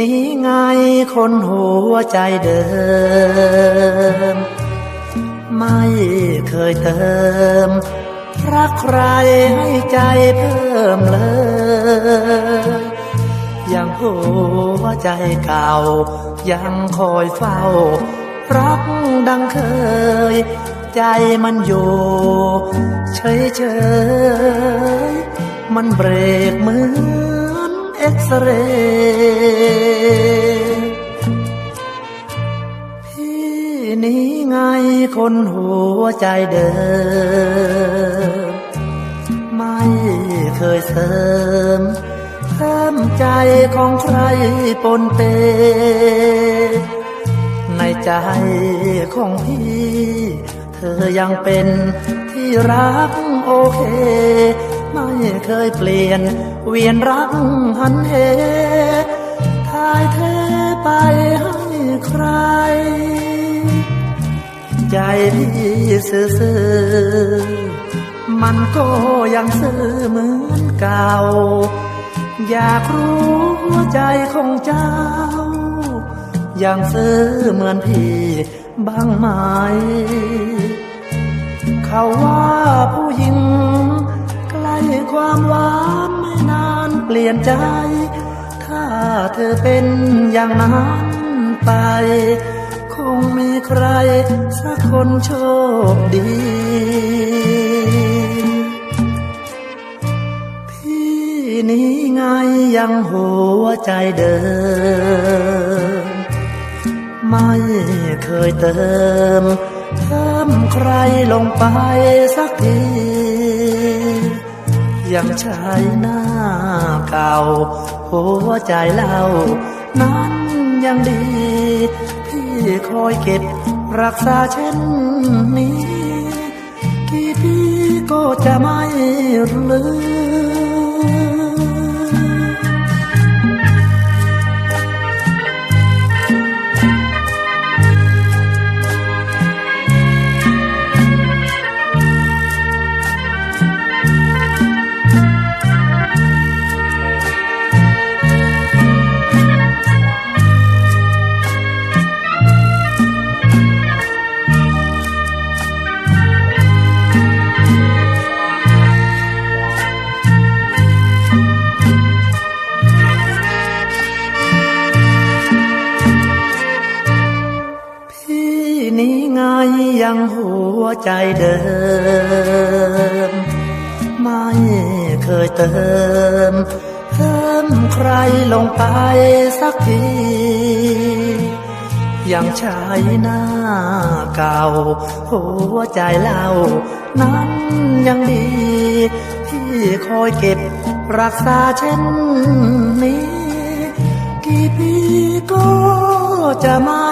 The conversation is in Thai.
นี้ไงคนหัวใจเดิม ไม่เคยเติม รักใครให้ใจเพิ่มเลยยังหัวใจเก่า ยังคอยเฝ้า รักดังเคย ใจมันอยู่เฉยเฉยมันเบรกมือ อ็กซเรย์พี่นี้ไงคนหัวใจเดิม ไม่เคยเสริมเพิ่มใจของใครปนเป ในใจของพี่ เธอยังเป็นที่รักโอเค เคยเปลี่ยน เวียนรักหันเหทายเทไปให้ใคร ใจพี่ซื่อๆมันก็ยังซื่อเหมือนเก่า อยากรู้หัวใจของเจ้า ยังซื้อเหมือนพี่บ้างไหม เขาว่าผู้หญิง ความหวานไม่นานเปลี่ยนใจ ถ้าเธอเป็นอย่างนั้นไป คงมีใครสักคนโชคดี พี่นี้ไงยังหัวใจเดิม ไม่เคยเติมเพิ่มใครลงไปสักที ยังใช้หน้าเก่า หัวใจเล่า นั้นยังดี พี่คอยเก็บรักษาเช่นนี้ กี่ปีก็จะไม่ลืม นี้ไงยังหัวใจเดิม ไม่เคยเติมเพิ่มใครลงไปสักที ยังใช้หน้าเก่า หัวใจเล่า นั้นยังดี ที่คอยเก็บรักษาเช่นนี้ กี่ปีก็จะไม่